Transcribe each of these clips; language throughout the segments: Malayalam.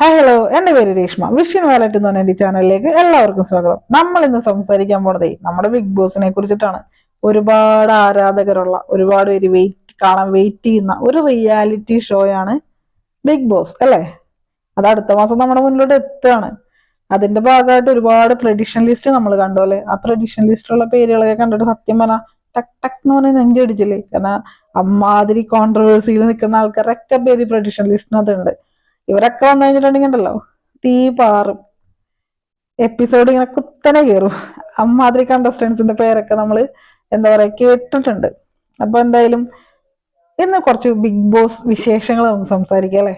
ഹായ് ഹലോ എന്റെ പേര് രേഷ്മ. വിഷ്യൻ വാലറ്റ് എന്ന് പറഞ്ഞ ചാനലിലേക്ക് എല്ലാവർക്കും സ്വാഗതം. നമ്മൾ ഇന്ന് സംസാരിക്കാൻ പോണതേ നമ്മുടെ ബിഗ് ബോസിനെ കുറിച്ചിട്ടാണ്. ഒരുപാട് ആരാധകരുള്ള ഒരുപാട് പേര് വെയിറ്റ് കാണാൻ വെയിറ്റ് ചെയ്യുന്ന ഒരു റിയാലിറ്റി ഷോയാണ് ബിഗ് ബോസ് അല്ലേ? അത് അടുത്ത മാസം നമ്മുടെ മുന്നിലോട്ട് എത്തുകയാണ്. അതിന്റെ ഭാഗമായിട്ട് ഒരുപാട് പ്രഡിഷൻ ലിസ്റ്റ് നമ്മൾ കണ്ടു അല്ലേ? ആ പ്രഡിഷൻ ലിസ്റ്റിലുള്ള പേരുകളൊക്കെ കണ്ടിട്ട് സത്യം പറഞ്ഞാൽ ടക് ടക് എന്ന് പറഞ്ഞാൽ നെഞ്ചടിച്ചില്ലേ? കാരണം അമ്മാതിരി കോൺട്രവേഴ്സിയിൽ നിൽക്കുന്ന ആൾക്കാരൊക്കെ പേര് പ്രഡിഷൻ ലിസ്റ്റിനകത്തുണ്ട് ഇവരൊക്കെ വന്നു കഴിഞ്ഞിട്ടുണ്ടെങ്കിൽ ഉണ്ടല്ലോ തീ പാറും. എപ്പിസോഡ് ഇങ്ങനെ കുത്തനെ കയറും അമ്മാതിരി കണ്ടസ്റ്റൻസിന്റെ പേരൊക്കെ നമ്മൾ എന്താ പറയാ കേട്ടിട്ടുണ്ട്. അപ്പൊ എന്തായാലും ഇന്ന് കുറച്ച് ബിഗ് ബോസ് വിശേഷങ്ങൾ നമുക്ക് സംസാരിക്കാം അല്ലേ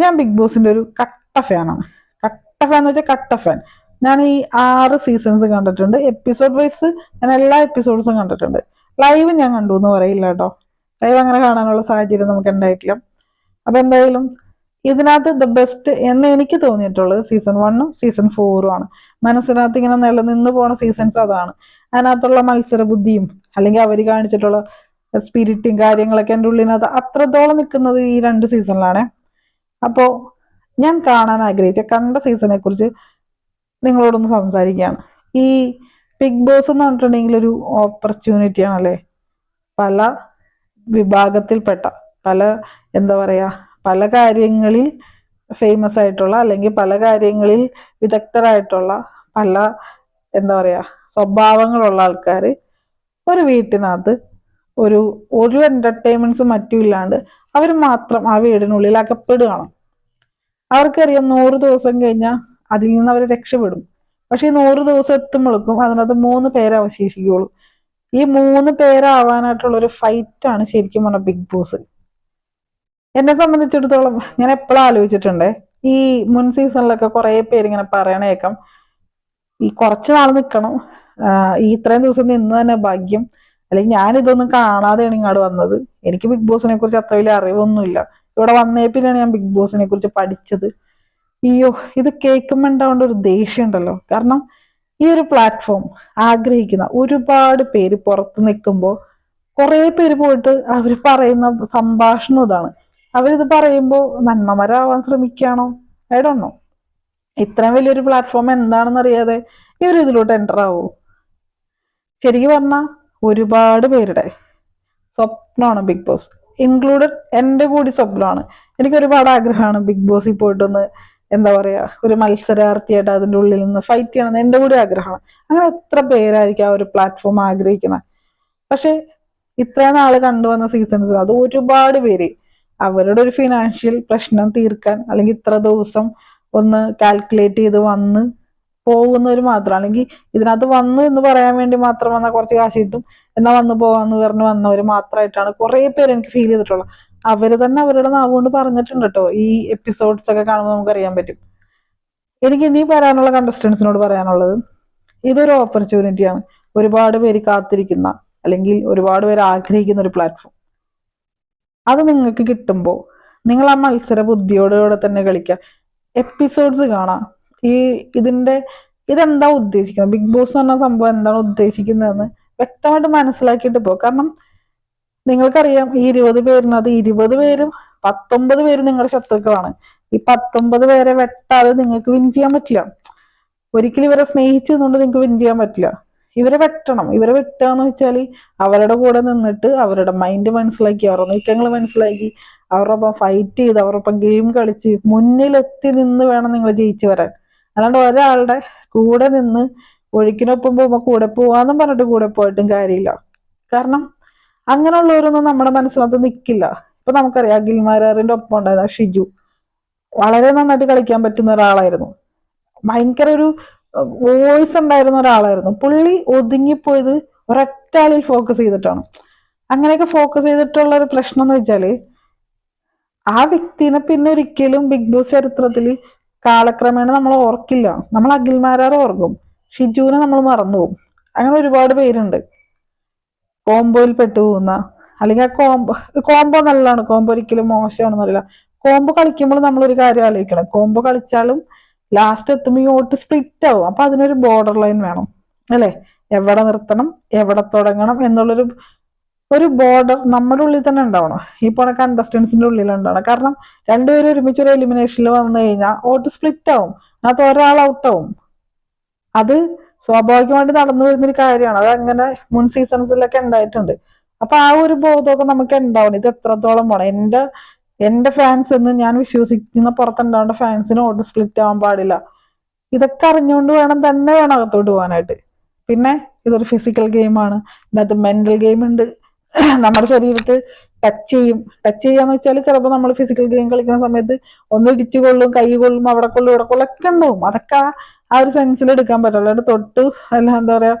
ഞാൻ ബിഗ് ബോസിന്റെ ഒരു കട്ട ഫാനാണ് കട്ട ഫാൻ എന്ന് വെച്ചാൽ കട്ട ഫാൻ ഞാൻ ഈ ആറ് സീസൺസ് കണ്ടിട്ടുണ്ട്. എപ്പിസോഡ് വൈസ് ഞാൻ എല്ലാ എപ്പിസോഡ്സും കണ്ടിട്ടുണ്ട്. ലൈവ് ഞാൻ കണ്ടു എന്ന് പറയില്ല കേട്ടോ. ലൈവ് അങ്ങനെ കാണാനുള്ള സാഹചര്യം നമുക്ക് ഉണ്ടായിട്ടില്ല അപ്പൊ എന്തായാലും ഇതിനകത്ത് ദ ബെസ്റ്റ് എന്ന് എനിക്ക് തോന്നിയിട്ടുള്ളത് സീസൺ വണ്ണും സീസൺ ഫോറും ആണ്. മനസ്സിനകത്ത് ഇങ്ങനെ നിലനിന്ന് പോണ സീസൺസ് അതാണ്. അതിനകത്തുള്ള മത്സര ബുദ്ധിയും അല്ലെങ്കിൽ അവർ കാണിച്ചിട്ടുള്ള സ്പിരിറ്റും കാര്യങ്ങളൊക്കെ എന്റെ ഉള്ളിനകത്ത് അത്രത്തോളം നിൽക്കുന്നത് ഈ രണ്ട് സീസണിലാണ് അപ്പോൾ ഞാൻ കാണാൻ ആഗ്രഹിച്ച കണ്ട സീസണെ കുറിച്ച് നിങ്ങളോടൊന്ന് സംസാരിക്കുകയാണ്. ഈ ബിഗ് ബോസ് എന്ന് പറഞ്ഞിട്ടുണ്ടെങ്കിൽ ഒരു ഓപ്പർച്യൂണിറ്റി ആണല്ലേ? പല വിഭാഗത്തിൽപ്പെട്ട പല എന്താ പറയുക പല കാര്യങ്ങളിൽ ഫേമസ് ആയിട്ടുള്ള അല്ലെങ്കിൽ പല കാര്യങ്ങളിൽ വിദഗ്ധരായിട്ടുള്ള പല എന്താ പറയുക സ്വഭാവങ്ങളുള്ള ആൾക്കാർ ഒരു വീട്ടിനകത്ത് ഒരു ഒരു എന്റർടൈൻമെന്റ്സും മറ്റും ഇല്ലാണ്ട് അവർ മാത്രം ആ വീടിനുള്ളിൽ അകപ്പെടുകയാണ്. അവർക്കറിയാം നൂറ് ദിവസം കഴിഞ്ഞാൽ അതിൽ നിന്ന് അവർ രക്ഷപ്പെടും. പക്ഷെ ഈ നൂറ് ദിവസം എത്തുമ്പോഴേക്കും അതിനകത്ത് മൂന്ന് പേരെ അവശേഷിക്കുകയുള്ളൂ ഈ മൂന്ന് പേരാവാനായിട്ടുള്ള ഒരു ഫൈറ്റാണ് ശരിക്കും പറഞ്ഞാൽ ബിഗ് ബോസ്. എന്നെ സംബന്ധിച്ചിടത്തോളം ഞാൻ എപ്പോഴും ആലോചിച്ചിട്ടുണ്ട്. ഈ മുൻ സീസണിലൊക്കെ കുറേ പേര് ഇങ്ങനെ പറയണേക്കാം. ഈ കുറച്ച് നാൾ നിൽക്കണം ഈ ഇത്രയും ദിവസം നിന്ന് തന്നെ ഭാഗ്യം. അല്ലെങ്കിൽ ഞാൻ ഇതൊന്നും കാണാതെയാണ് ഇങ്ങോട്ട് വന്നത്. എനിക്ക് ബിഗ് ബോസിനെ കുറിച്ച് അത്ര വലിയ അറിവൊന്നുമില്ല. ഇവിടെ വന്നേ പിന്നെയാണ് ഞാൻ ബിഗ് ബോസിനെ കുറിച്ച് പഠിച്ചത്. അയ്യോ ഇത് കേൾക്കുമ്പോൾ ഉണ്ടാവേണ്ട ഒരു ദേഷ്യം ഉണ്ടല്ലോ കാരണം ഈ ഒരു പ്ലാറ്റ്ഫോം ആഗ്രഹിക്കുന്ന ഒരുപാട് പേര് പുറത്ത് നിൽക്കുമ്പോൾ കുറെ പേര് പോയിട്ട് അവർ പറയുന്ന സംഭാഷണം ഇതാണ്. അവരിത് പറയുമ്പോൾ നന്മമരാവാൻ ശ്രമിക്കുകയാണോ എടണോ ഇത്രയും വലിയൊരു പ്ലാറ്റ്ഫോം എന്താണെന്ന് അറിയാതെ ഇവർ എന്റർ ആവോ? ശരിക്കും പറഞ്ഞാൽ ഒരുപാട് പേരുടെ സ്വപ്നമാണ് ബിഗ് ബോസ് ഇൻക്ലൂഡഡ് എന്റെ കൂടി സ്വപ്നമാണ് എനിക്ക് ഒരുപാട് ആഗ്രഹമാണ് ബിഗ് ബോസിൽ പോയിട്ടൊന്ന് എന്താ പറയുക ഒരു മത്സരാർത്ഥിയായിട്ട് അതിന്റെ ഉള്ളിൽ നിന്ന് ഫൈറ്റ് ചെയ്യണം എന്റെ കൂടി ആഗ്രഹമാണ്. അങ്ങനെ എത്ര പേരായിരിക്കും ആ ഒരു പ്ലാറ്റ്ഫോം ആഗ്രഹിക്കുന്നത്? പക്ഷേ ഇത്രയും നാൾ കണ്ടുവന്ന സീസൺസ് അത് ഒരുപാട് പേര് അവരുടെ ഒരു ഫിനാൻഷ്യൽ പ്രശ്നം തീർക്കാൻ അല്ലെങ്കിൽ ഇത്ര ദിവസം ഒന്ന് കാൽക്കുലേറ്റ് ചെയ്ത് വന്ന് പോകുന്നവർ മാത്രം. അല്ലെങ്കിൽ ഇതിനകത്ത് വന്നു എന്ന് പറയാൻ വേണ്ടി മാത്രം വന്നാൽ കുറച്ച് കാശ് കിട്ടും. എന്നാൽ വന്ന് പോവാന്ന് പറഞ്ഞ് വന്നവർ മാത്രമായിട്ടാണ് കുറെ പേര് എനിക്ക് ഫീൽ ചെയ്തിട്ടുള്ളത്. അവർ തന്നെ അവരുടെ നാവ് കൊണ്ട് പറഞ്ഞിട്ടുണ്ട് കേട്ടോ ഈ എപ്പിസോഡ്സ് ഒക്കെ കാണുമ്പോൾ നമുക്ക് അറിയാൻ പറ്റും. എനിക്ക് ഇനി പറയാനുള്ള കണ്ടസ്റ്റൻസിനോട് പറയാനുള്ളത് ഇതൊരു ഓപ്പർച്യൂണിറ്റിയാണ് ഒരുപാട് പേര് കാത്തിരിക്കുന്ന അല്ലെങ്കിൽ ഒരുപാട് പേര് ആഗ്രഹിക്കുന്ന ഒരു പ്ലാറ്റ്ഫോം അത് നിങ്ങൾക്ക് കിട്ടുമ്പോൾ നിങ്ങൾ ആ മത്സര ബുദ്ധിയോടുകൂടെ തന്നെ കളിക്കുക എപ്പിസോഡ്സ് കാണാം. ഈ ഇതിന്റെ ഇതെന്താ ഉദ്ദേശിക്കുന്നത്? ബിഗ് ബോസ് എന്ന് പറഞ്ഞ സംഭവം എന്താണ് ഉദ്ദേശിക്കുന്നതെന്ന് വ്യക്തമായിട്ട് മനസ്സിലാക്കിയിട്ട് പോകും. കാരണം നിങ്ങൾക്കറിയാം ഈ ഇരുപത് പേരിനകത്ത് ഇരുപത് പേരും പത്തൊമ്പത് പേരും നിങ്ങളുടെ ശത്രുക്കളാണ്. ഈ പത്തൊമ്പത് പേരെ വെട്ടാതെ നിങ്ങൾക്ക് വിൻ ചെയ്യാൻ പറ്റില്ല. ഒരിക്കലും ഇവരെ സ്നേഹിച്ചതുകൊണ്ട് നിങ്ങൾക്ക് വിൻ ചെയ്യാൻ പറ്റില്ല. ഇവരെ വെട്ടണം. ഇവരെ വെട്ടുക എന്ന് വെച്ചാൽ അവരുടെ കൂടെ നിന്നിട്ട് അവരുടെ മൈൻഡ് മനസ്സിലാക്കി അവരുടെ നീക്കങ്ങൾ മനസ്സിലാക്കി അവരോടൊപ്പം ഫൈറ്റ് ചെയ്ത് അവരോടൊപ്പം ഗെയിം കളിച്ച് മുന്നിലെത്തി നിന്ന് വേണം നിങ്ങൾ ജയിച്ചു വരാൻ. അല്ലാണ്ട് ഒരാളുടെ കൂടെ നിന്ന് ഒഴുക്കിനൊപ്പം പോകുമ്പോൾ കൂടെ പോവാന്നും പറഞ്ഞിട്ട് കൂടെ പോയിട്ടും കാര്യമില്ല. കാരണം അങ്ങനെയുള്ളവരൊന്നും നമ്മുടെ മനസ്സിനകത്ത് നിൽക്കില്ല ഇപ്പൊ നമുക്കറിയാം അഖിൽമാരാറിന്റെ ഒപ്പം ഉണ്ടായിരുന്ന ഷിജു. വളരെ നന്നായിട്ട് കളിക്കാൻ പറ്റുന്ന ഒരാളായിരുന്നു. ഭയങ്കര ഒരു വോയിസ് ഉണ്ടായിരുന്ന ഒരാളായിരുന്നു. പുള്ളി ഒതുങ്ങിപ്പോയത് ഒരൊറ്റ ഫോക്കസ് ചെയ്തിട്ടാണ്. അങ്ങനെയൊക്കെ ഫോക്കസ് ചെയ്തിട്ടുള്ള ഒരു പ്രശ്നം എന്ന് വെച്ചാൽ ആ വ്യക്തിനെ പിന്നെ ഒരിക്കലും ബിഗ് ബോസ് ചരിത്രത്തിൽ കാലക്രമേണ നമ്മൾ ഓർക്കില്ല. നമ്മൾ അഖിൽമാരാർ ഓർക്കും. ഷിജുവിനെ നമ്മൾ മറന്നുപോകും അങ്ങനെ ഒരുപാട് പേരുണ്ട്. കോംബോയിൽ പെട്ടുപോകുന്ന അല്ലെങ്കിൽ ആ കോംബോ കോംബോ നല്ലതാണ്. കോംബോ ഒരിക്കലും മോശമാണെന്നറിയില്ല കോംബോ കളിക്കുമ്പോൾ നമ്മളൊരു കാര്യം ആലോചിക്കണം. കോംബോ കളിച്ചാലും ലാസ്റ്റ് എത്തുമ്പോൾ ഈ ഓട്ട് സ്പ്ലിറ്റ് ആവും. അപ്പൊ അതിനൊരു ബോർഡർ ലൈൻ വേണം. അല്ലേ? എവിടെ നിർത്തണം എവിടെ തുടങ്ങണം എന്നുള്ളൊരു ഒരു ബോർഡർ നമ്മുടെ ഉള്ളിൽ തന്നെ ഉണ്ടാവണം. ഈ പോണ കണ്ടസ്റ്റൻസിന്റെ ഉള്ളിൽ ഉണ്ടാവണം. കാരണം രണ്ടുപേരും ഒരുമിച്ച് ഒരു എലിമിനേഷനിൽ വന്നു കഴിഞ്ഞാൽ വോട്ട് സ്പ്ലിറ്റ് ആവും. അത് ഒരാൾ ഔട്ട് ആവും. അത് സ്വാഭാവികമായിട്ട് നടന്നു വരുന്നൊരു കാര്യമാണ്. അത് അങ്ങനെ മുൻ സീസൺസിലൊക്കെ ഉണ്ടായിട്ടുണ്ട്. അപ്പൊ ആ ഒരു ബോധമൊക്കെ നമുക്ക് ഉണ്ടാവണം. ഇത് എത്രത്തോളം പോണം എന്റെ എന്റെ ഫാൻസ് എന്ന് ഞാൻ വിശ്വസിക്കുന്ന പുറത്തുണ്ടാവേണ്ട ഫാൻസിന് സ്പ്ലിറ്റ് ആവാൻ പാടില്ല. ഇതൊക്കെ അറിഞ്ഞുകൊണ്ട് വേണം തന്നെ വേണം അകത്തോട്ട് പോകാനായിട്ട്. പിന്നെ ഇതൊരു ഫിസിക്കൽ ഗെയിമാണ് ഇതിനകത്ത് മെന്റൽ ഗെയിം ഉണ്ട്. നമ്മുടെ ശരീരത്ത് ടച്ച് ചെയ്യും. ടച്ച് ചെയ്യാന്ന് വെച്ചാൽ ചിലപ്പോൾ നമ്മൾ ഫിസിക്കൽ ഗെയിം കളിക്കുന്ന സമയത്ത് ഒന്ന് ഇടിച്ചു കൊള്ളും കൈ കൊള്ളും അവിടെ കൊള്ളും ഇവിടെ കൊള്ളും ഒക്കെ ഉണ്ടാവും. അതൊക്കെ ആ- ഒരു സെൻസിൽ എടുക്കാൻ പറ്റുള്ളൂ അല്ലാണ്ട് തൊട്ട് അല്ല എന്താ പറയാ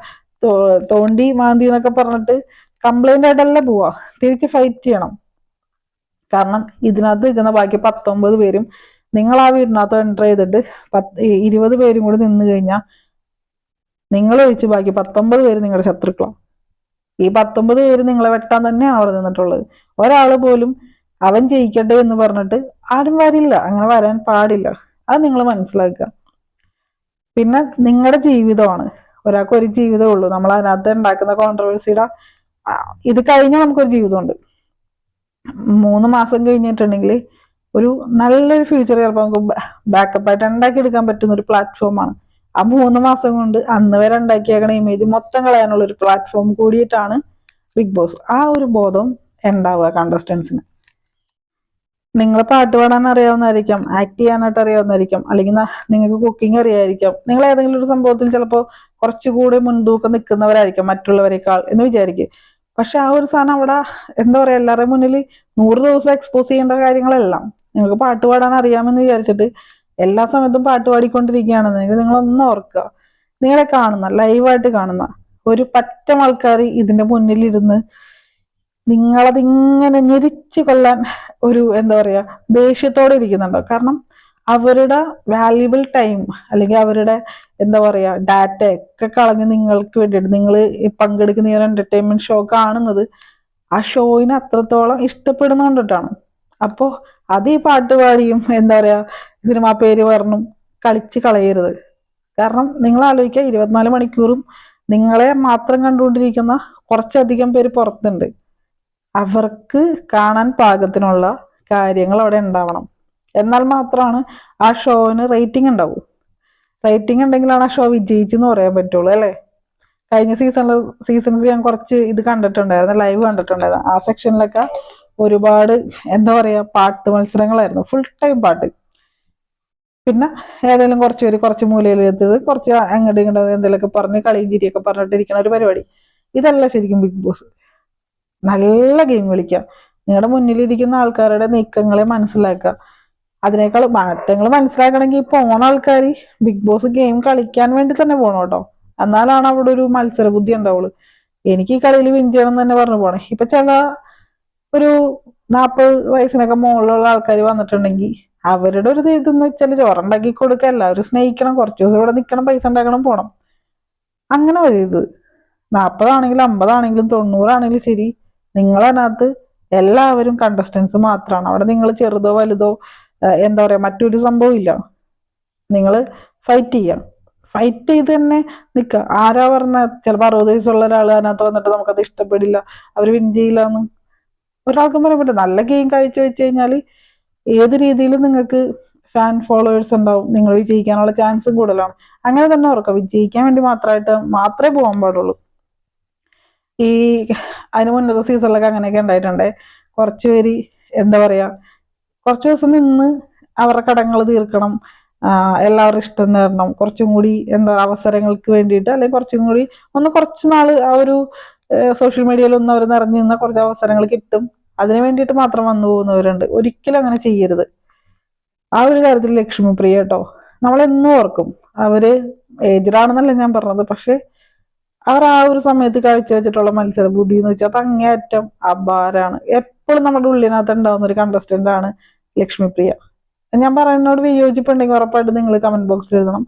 തോണ്ടി മാന്തി എന്നൊക്കെ പറഞ്ഞിട്ട് കംപ്ലൈന്റ് ആയിട്ടല്ല പോവാ. തിരിച്ച് ഫൈറ്റ് ചെയ്യണം. കാരണം ഇതിനകത്ത് നിൽക്കുന്ന ബാക്കി പത്തൊമ്പത് പേരും നിങ്ങൾ ആ വീടിനകത്ത് എന്റർ ചെയ്തിട്ട് പത്ത് ഇരുപത് പേരും കൂടി നിന്ന് കഴിഞ്ഞാൽ നിങ്ങൾ ഒഴിച്ച് ബാക്കി പത്തൊമ്പത് പേര് നിങ്ങളുടെ ശത്രുക്കളാണ് ഈ പത്തൊമ്പത് പേര് നിങ്ങളെ വെട്ടാൻ തന്നെയാണ് അവിടെ നിന്നിട്ടുള്ളത്. ഒരാൾ പോലും അവൻ ജയിക്കട്ടെ എന്ന് പറഞ്ഞിട്ട് ആരും വരില്ല. അങ്ങനെ വരാൻ പാടില്ല. അത് നിങ്ങൾ മനസ്സിലാക്കുക. പിന്നെ നിങ്ങളുടെ ജീവിതമാണ്. ഒരാൾക്ക് ഒരു ജീവിതമേ ഉള്ളൂ. നമ്മൾ അതിനകത്ത് ഉണ്ടാക്കുന്ന കോൺട്രവേഴ്സിയുടെ ഇത് കഴിഞ്ഞാൽ നമുക്കൊരു ജീവിതമുണ്ട്. മൂന്ന് മാസം കഴിഞ്ഞിട്ടുണ്ടെങ്കിൽ ഒരു നല്ലൊരു ഫ്യൂച്ചർ ചിലപ്പോൾ നമുക്ക് ബാക്കപ്പ് ആയിട്ട് ഉണ്ടാക്കിയെടുക്കാൻ പറ്റുന്ന ഒരു പ്ലാറ്റ്ഫോമാണ് ആ മൂന്ന് മാസം കൊണ്ട് അന്ന് വരെ ഉണ്ടാക്കിയേക്കണ ഇമേജ് മൊത്തം കളയാനുള്ള ഒരു പ്ലാറ്റ്ഫോം കൂടിയിട്ടാണ് ബിഗ് ബോസ് ആ ഒരു ബോധം ഉണ്ടാവുക കണ്ടസ്റ്റൻസിന് നിങ്ങൾ പാട്ട് പാടാൻ അറിയാവുന്നതായിരിക്കാം ആക്ട് ചെയ്യാനായിട്ട് അറിയാവുന്നതായിരിക്കാം അല്ലെങ്കിൽ നിങ്ങൾക്ക് കുക്കിംഗ് അറിയായിരിക്കാം. നിങ്ങൾ ഏതെങ്കിലും ഒരു സംഭവത്തിൽ ചിലപ്പോൾ കുറച്ചുകൂടി മുൻതൂക്കം നിൽക്കുന്നവരായിരിക്കാം മറ്റുള്ളവരെക്കാൾ എന്ന് വിചാരിക്കും. പക്ഷെ ആ ഒരു സാധനം അവിടെ എന്താ പറയാ എല്ലാവരുടെയും മുന്നിൽ നൂറ് ദിവസം എക്സ്പോസ് ചെയ്യേണ്ട കാര്യങ്ങളെല്ലാം. നിങ്ങൾക്ക് പാട്ട് പാടാൻ അറിയാമെന്ന് വിചാരിച്ചിട്ട് എല്ലാ സമയത്തും പാട്ട് പാടിക്കൊണ്ടിരിക്കുകയാണ്. നിങ്ങൾ നിങ്ങളൊന്ന് ഓർക്കുക. നിങ്ങളെ കാണുന്ന ലൈവായിട്ട് കാണുന്ന ഒരു പറ്റം ആൾക്കാർ ഇതിന്റെ മുന്നിലിരുന്ന് നിങ്ങളതിങ്ങനെ ഞെരിച്ചു കൊല്ലാൻ ഒരു എന്താ പറയാ ദേഷ്യത്തോടെ ഇരിക്കുന്നുണ്ടോ? കാരണം അവരുടെ വാല്യുബിൾ ടൈം അല്ലെങ്കിൽ അവരുടെ എന്താ പറയാ ഡാറ്റ ഒക്കെ കളഞ്ഞ് നിങ്ങൾക്ക് വേണ്ടിയിട്ട് നിങ്ങൾ പങ്കെടുക്കുന്ന ഈ ഒരു എന്റർടൈൻമെന്റ് ഷോ കാണുന്നത് ആ ഷോയിനെ അത്രത്തോളം ഇഷ്ടപ്പെടുന്നോണ്ടിട്ടാണ് അപ്പോൾ അത് ഈ പാട്ട് പാടിയും എന്താ പറയാ സിനിമാ പേര് പറഞ്ഞും കളിച്ച് കളയരുത്. കാരണം നിങ്ങൾ ആലോചിക്കുക ഇരുപത്തിനാല് മണിക്കൂറും നിങ്ങളെ മാത്രം കണ്ടുകൊണ്ടിരിക്കുന്ന കുറച്ചധികം പേര് പുറത്തുണ്ട്. അവർക്ക് കാണാൻ പാകത്തിനുള്ള കാര്യങ്ങൾ അവിടെ ഉണ്ടാവണം. എന്നാൽ മാത്രമാണ് ആ ഷോവിന് റേറ്റിംഗ് ഉണ്ടാവും റേറ്റിംഗ് ഉണ്ടെങ്കിലാണ് ആ ഷോ വിജയിച്ചെന്ന് പറയാൻ പറ്റുള്ളൂ അല്ലേ? കഴിഞ്ഞ സീസണിൽ സീസൺസ് ഞാൻ കുറച്ച് ഇത് കണ്ടിട്ടുണ്ടായിരുന്നു ലൈവ് കണ്ടിട്ടുണ്ടായിരുന്നു. ആ സെക്ഷനിലൊക്കെ ഒരുപാട് എന്താ പറയുക പാട്ട് മത്സരങ്ങളായിരുന്നു ഫുൾ ടൈം പാട്ട്. പിന്നെ ഏതെങ്കിലും കുറച്ച് പേര് കുറച്ച് മൂലയിൽ എത്തിയത് കുറച്ച് അങ്ങോട്ട് ഇങ്ങോട്ട് എന്തെങ്കിലുമൊക്കെ പറഞ്ഞ് കളിയും ചിരിയൊക്കെ പറഞ്ഞിട്ടിരിക്കുന്ന ഒരു പരിപാടി. ഇതല്ല ശരിക്കും ബിഗ് ബോസ് നല്ല ഗെയിം കളിക്കാം. നിങ്ങളുടെ മുന്നിലിരിക്കുന്ന ആൾക്കാരുടെ നീക്കങ്ങളെ മനസ്സിലാക്കുക അതിനേക്കാൾ മാറ്റങ്ങൾ മനസ്സിലാക്കണമെങ്കിൽ പോണ ആൾക്കാർ ബിഗ് ബോസ് ഗെയിം കളിക്കാൻ വേണ്ടി തന്നെ പോണം കേട്ടോ. എന്നാലാണ് അവിടെ ഒരു മത്സര ബുദ്ധി ഉണ്ടാവുള്ളൂ. എനിക്ക് ഈ കളിയിൽ വിൻ ചെയ്യണം എന്ന് തന്നെ പറഞ്ഞു പോണേ. ഇപ്പൊ ചില ഒരു നാൽപ്പത് വയസ്സിനൊക്കെ മുകളിലുള്ള ആൾക്കാർ വന്നിട്ടുണ്ടെങ്കിൽ അവരുടെ ഒരു ഇത് ഇതെന്ന് വെച്ചാൽ ചോറുണ്ടാക്കി കൊടുക്കുക എല്ലാവരും സ്നേഹിക്കണം കുറച്ച് ദിവസം ഇവിടെ നിൽക്കണം പൈസ ഉണ്ടാക്കണം പോണം. അങ്ങനെ ഒരു വരരുത് നാൽപ്പതാണെങ്കിലും അമ്പതാണെങ്കിലും തൊണ്ണൂറാണെങ്കിലും ശരി. നിങ്ങളതിനകത്ത് എല്ലാവരും കണ്ടസ്റ്റൻസ് മാത്രമാണ് അവിടെ നിങ്ങൾ ചെറുതോ വലുതോ എന്താ പറയുക മറ്റൊരു സംഭവം ഇല്ല. നിങ്ങൾ ഫൈറ്റ് ചെയ്യാം. ഫൈറ്റ് ചെയ്ത് തന്നെ നിൽക്കുക. ആരാ പറഞ്ഞ ചിലപ്പോൾ അറുപത് വയസ്സുള്ള ഒരാൾ അതിനകത്ത് വന്നിട്ട് നമുക്കത് ഇഷ്ടപ്പെടില്ല. അവർ വിൻ ചെയ്യില്ല എന്ന് ഒരാൾക്കും പറയാൻ പറ്റും നല്ല ഗെയിം കാഴ്ച വെച്ച് കഴിഞ്ഞാൽ ഏത് രീതിയിലും നിങ്ങൾക്ക് ഫാൻ ഫോളോവേഴ്സ് ഉണ്ടാവും. നിങ്ങൾ വിജയിക്കാനുള്ള ചാൻസും കൂടുതലാണ്. അങ്ങനെ തന്നെ ഓർക്കുക വിജയിക്കാൻ വേണ്ടി മാത്രമായിട്ട് മാത്രമേ പോകാൻ പാടുള്ളൂ. ഈ അതിന് മുന്നത്തെ സീസണിലൊക്കെ അങ്ങനെയൊക്കെ ഉണ്ടായിട്ടുണ്ട്. കുറച്ച് പേര് എന്താ പറയാ കുറച്ച് ദിവസം നിന്ന് അവരുടെ കടങ്ങൾ തീർക്കണം. എല്ലാവരും ഇഷ്ടം നേടണം. കുറച്ചും കൂടി എന്താ അവസരങ്ങൾക്ക് വേണ്ടിയിട്ട് അല്ലെങ്കിൽ കുറച്ചും കൂടി ഒന്ന് കുറച്ച് നാൾ ആ ഒരു സോഷ്യൽ മീഡിയയിൽ ഒന്ന് അവർ നിറഞ്ഞു നിന്ന കുറച്ച് അവസരങ്ങൾ കിട്ടും. അതിനു വേണ്ടിയിട്ട് മാത്രം വന്നു പോകുന്നവരുണ്ട്. ഒരിക്കലും അങ്ങനെ ചെയ്യരുത്. ആ ഒരു കാര്യത്തിൽ ലക്ഷ്മിപ്രിയ കേട്ടോ നമ്മളെന്നും ഓർക്കും. അവർ ഏജ്ഡാണെന്നല്ല ഞാൻ പറഞ്ഞത്. പക്ഷെ അവർ ആ ഒരു സമയത്ത് കാഴ്ചവെച്ചിട്ടുള്ള മത്സര ബുദ്ധി എന്ന് വെച്ചാൽ അത് അങ്ങേയറ്റം അപാരാണ് എപ്പോഴും നമ്മുടെ ഉള്ളിനകത്ത് ഉണ്ടാവുന്ന ഒരു കണ്ടസ്റ്റന്റ് ആണ് ലക്ഷ്മി പ്രിയ ഞാൻ പറയുന്നതിനോട് വിയോജിപ്പുണ്ടെങ്കിൽ ഉറപ്പായിട്ട് നിങ്ങൾ കമന്റ് ബോക്സിൽ എഴുതണം.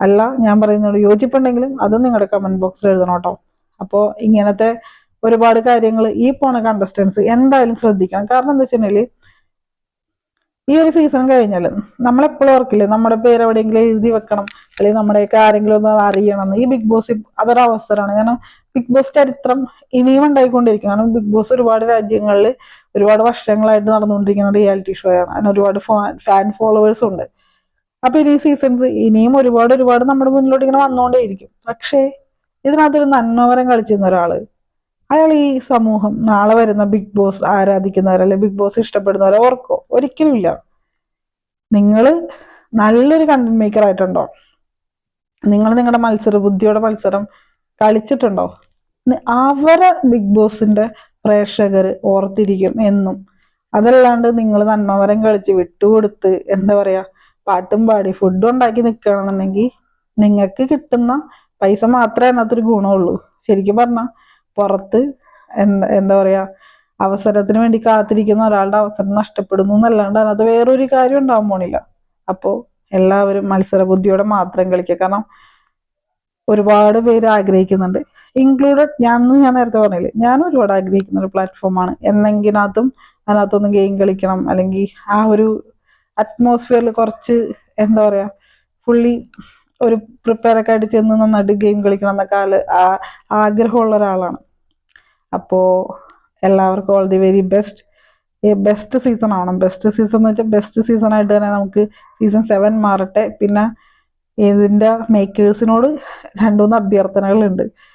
അല്ല ഞാൻ പറയുന്നതോട് യോജിപ്പുണ്ടെങ്കിലും അതും നിങ്ങളുടെ കമന്റ് ബോക്സിൽ എഴുതണം കേട്ടോ. അപ്പോൾ ഇങ്ങനത്തെ ഒരുപാട് കാര്യങ്ങൾ ഈ പോണ കണ്ടസ്റ്റൻസ് എന്തായാലും ശ്രദ്ധിക്കണം. കാരണം എന്താ വെച്ചിട്ടുണ്ടെങ്കിൽ ഈ ഒരു സീസൺ കഴിഞ്ഞാൽ നമ്മളെപ്പോഴും ഓർക്കില്ലേ നമ്മുടെ പേര് എവിടെയെങ്കിലും എഴുതി വെക്കണം അല്ലെങ്കിൽ നമ്മുടെയൊക്കെ ആരെങ്കിലും ഒന്ന് അറിയണം. ഈ ബിഗ് ബോസ് അതൊരു അവസരമാണ്. കാരണം ബിഗ് ബോസ് ചരിത്രം ഇനിയും ഉണ്ടായിക്കൊണ്ടിരിക്കും. കാരണം ബിഗ് ബോസ് ഒരുപാട് രാജ്യങ്ങളിൽ ഒരുപാട് വർഷങ്ങളായിട്ട് നടന്നുകൊണ്ടിരിക്കുന്ന റിയാലിറ്റി ഷോ ആണ്. അതിന് ഒരുപാട് ഫാൻ ഫോളോവേഴ്സ് ഉണ്ട്. അപ്പൊ ഇനി സീസൺസ് ഇനിയും ഒരുപാട് ഒരുപാട് നമ്മുടെ മുന്നിലോട്ട് ഇങ്ങനെ വന്നുകൊണ്ടേയിരിക്കും പക്ഷേ ഇതിനകത്തൊരു നന്മവരം കളിച്ചിരുന്ന ഒരാൾ അയാൾ ഈ സമൂഹം നാളെ വരുന്ന ബിഗ് ബോസ് ആരാധിക്കുന്നവരോ അല്ലെങ്കിൽ ബിഗ് ബോസ് ഇഷ്ടപ്പെടുന്നവരോ ഓർക്കോ ഒരിക്കലും ഇല്ല. നിങ്ങൾ നല്ലൊരു കണ്ടന്റ് മേക്കർ ആയിട്ടുണ്ടോ? നിങ്ങൾ നിങ്ങളുടെ മത്സര ബുദ്ധിയോടെ മത്സരം കളിച്ചിട്ടുണ്ടോ? അവരെ ബിഗ് ബോസിന്റെ പ്രേക്ഷകർ ഓർത്തിരിക്കും എന്നും. അതല്ലാണ്ട് നിങ്ങൾ നന്മവരം കളിച്ച് വിട്ടുകൊടുത്ത് എന്താ പറയാ പാട്ടും പാടി ഫുഡും ഉണ്ടാക്കി നിൽക്കുകയാണെന്നുണ്ടെങ്കിൽ നിങ്ങൾക്ക് കിട്ടുന്ന പൈസ മാത്രമേ അതിനകത്തൊരു ഗുണമുള്ളൂ. ശരിക്കും പറഞ്ഞാൽ പുറത്ത് എന്താ എന്താ പറയാ അവസരത്തിന് വേണ്ടി കാത്തിരിക്കുന്ന ഒരാളുടെ അവസരം നഷ്ടപ്പെടുന്നു എന്നല്ലാണ്ട് അതിനകത്ത് വേറൊരു കാര്യം ഉണ്ടാവാൻ പോണില്ല. അപ്പോൾ എല്ലാവരും മത്സര ബുദ്ധിയോടെ മാത്രം കളിക്കുക. കാരണം ഒരുപാട് പേര് ആഗ്രഹിക്കുന്നുണ്ട്. ഇൻക്ലൂഡഡ് ഞാൻ ഞാൻ നേരത്തെ പറഞ്ഞില്ലേ ഞാൻ ഒരുപാട് ആഗ്രഹിക്കുന്ന ഒരു പ്ലാറ്റ്ഫോമാണ് എന്നെങ്കിനകത്തും അതിനകത്തൊന്ന് ഗെയിം കളിക്കണം അല്ലെങ്കിൽ ആ ഒരു അറ്റ്മോസ്ഫിയറിൽ കുറച്ച് എന്താ പറയാ ഫുള്ളി ഒരു പ്രിപ്പയർ ഒക്കെ ആയിട്ട് ചെന്ന് നന്നായിട്ട് ഗെയിം കളിക്കണം എന്നൊക്കെ ആ- ആഗ്രഹമുള്ള ഒരാളാണ്. അപ്പോൾ എല്ലാവർക്കും all the very best best season ആവണം. ബെസ്റ്റ് സീസൺ എന്ന് വെച്ചാൽ ബെസ്റ്റ് സീസൺ ആയിട്ട് തന്നെ നമുക്ക് സീസൺ സെവൻ മാറട്ടെ. പിന്നെ ഇതിന്റെ മേക്കേഴ്സിനോട് രണ്ടുമൂന്ന് അഭ്യർത്ഥനകളുണ്ട്.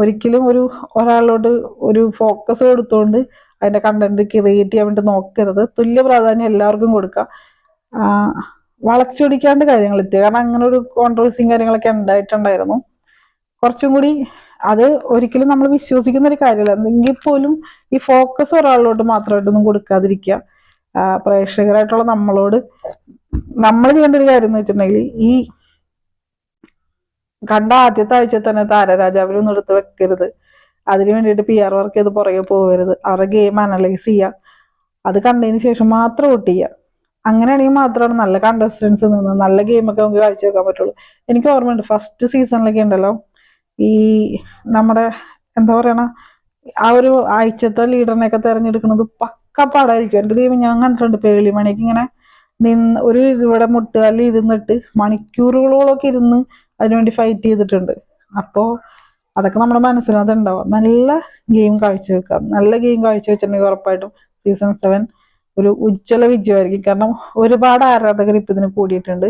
ഒരിക്കലും ഒരു ഒരാളോട് ഒരു ഫോക്കസ് കൊടുത്തുകൊണ്ട് അതിന്റെ കണ്ടന്റ് ക്രിയേറ്റ് ചെയ്യാൻ വേണ്ടി നോക്കരുത്. തുല്യ പ്രാധാന്യം എല്ലാവർക്കും കൊടുക്കുക വളച്ചൊടിക്കാണ്ട് കാര്യങ്ങൾ എത്തുക കാരണം അങ്ങനെ ഒരു കോൺട്രവേഴ്സിയും കാര്യങ്ങളൊക്കെ ഉണ്ടായിട്ടുണ്ടായിരുന്നു. കുറച്ചും കൂടി അത് ഒരിക്കലും നമ്മൾ വിശ്വസിക്കുന്ന ഒരു കാര്യമല്ല. എങ്കിൽ പോലും ഈ ഫോക്കസ് ഒരാളിലോട്ട് മാത്രമായിട്ടൊന്നും കൊടുക്കാതിരിക്കുക. പ്രേക്ഷകരായിട്ടുള്ള നമ്മളോട് നമ്മൾ ചെയ്യേണ്ട ഒരു കാര്യം എന്ന് വെച്ചിട്ടുണ്ടെങ്കിൽ ഈ കണ്ട ആദ്യത്തെ ആഴ്ച തന്നെ താരരാജാവിനൊന്നും എടുത്ത് വെക്കരുത്. അതിന് വേണ്ടിയിട്ട് പി ആർ വർക്ക് ചെയ്ത് പുറകെ പോകരുത് അവരുടെ ഗെയിം അനലൈസ് ചെയ്യുക അത് കണ്ടതിന് ശേഷം മാത്രം വോട്ട് ചെയ്യുക അങ്ങനെയാണെങ്കിൽ മാത്രമാണ് നല്ല കണ്ടസ്റ്റൻസ് നിന്ന് നല്ല ഗെയിമൊക്കെ നമുക്ക് കാഴ്ചവെക്കാൻ പറ്റുള്ളൂ. എനിക്ക് ഓർമ്മയുണ്ട് ഫസ്റ്റ് സീസണിലൊക്കെ ഉണ്ടല്ലോ. ഈ നമ്മുടെ എന്താ പറയണ? ആ ഒരു ആഴ്ചത്തെ ലീഡറിനെയൊക്കെ തെരഞ്ഞെടുക്കുന്നത് പക്ക പാടായിരിക്കും. എന്റെ ദൈവം ഞാൻ കണ്ടിട്ടുണ്ട് പേളിമണിക്ക് ഇങ്ങനെ നിന്ന് ഒരു ഇവിടെ മുട്ടുകാലിൽ ഇരുന്നിട്ട് മണിക്കൂറുകളോളൊക്കെ ഇരുന്ന് അതിനുവേണ്ടി ഫൈറ്റ് ചെയ്തിട്ടുണ്ട്. അപ്പോൾ അതൊക്കെ നമ്മുടെ മനസ്സിനകത്ത് ഉണ്ടാവും നല്ല ഗെയിം കാഴ്ചവെക്കാം. നല്ല ഗെയിം കാഴ്ചവെച്ചിട്ടുണ്ടെങ്കിൽ ഉറപ്പായിട്ടും സീസൺ സെവൻ ഒരു ഉജ്ജ്വല വിജയമായിരിക്കും. കാരണം ഒരുപാട് ആരാധകർ ഇപ്പം ഇതിന് കൂടിയിട്ടുണ്ട്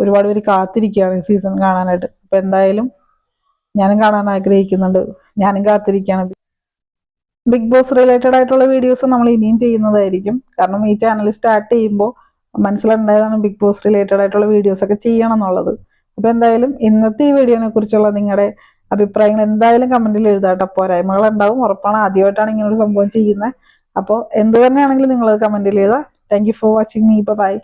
ഒരുപാട് പേര് കാത്തിരിക്കുകയാണ് ഈ സീസൺ കാണാനായിട്ട്. അപ്പം എന്തായാലും ഞാനും കാണാൻ ആഗ്രഹിക്കുന്നുണ്ട്. ഞാനും കാത്തിരിക്കുകയാണ്. ബിഗ് ബോസ് റിലേറ്റഡ് ആയിട്ടുള്ള വീഡിയോസ് നമ്മൾ ഇനിയും ചെയ്യുന്നതായിരിക്കും. കാരണം ഈ ചാനൽ സ്റ്റാർട്ട് ചെയ്യുമ്പോൾ മനസ്സിലുണ്ടായതാണ് ബിഗ് ബോസ് റിലേറ്റഡ് ആയിട്ടുള്ള വീഡിയോസ് ഒക്കെ ചെയ്യണം എന്നുള്ളത്. അപ്പോൾ എന്തായാലും ഇന്നത്തെ ഈ വീഡിയോനെ കുറിച്ചുള്ള നിങ്ങളുടെ അഭിപ്രായങ്ങൾ എന്തായാലും കമന്റിൽ എഴുതാട്ടോ. പോരായ്മകൾ ഉണ്ടാവും ഉറപ്പാണ്. ആദ്യമായിട്ടാണ് ഇങ്ങനൊരു സംഭവം ചെയ്യുന്നത്. അപ്പോൾ എന്ത് തന്നെയാണെങ്കിലും നിങ്ങൾ കമന്റിൽ എഴുതാം. Thank you for watching me bye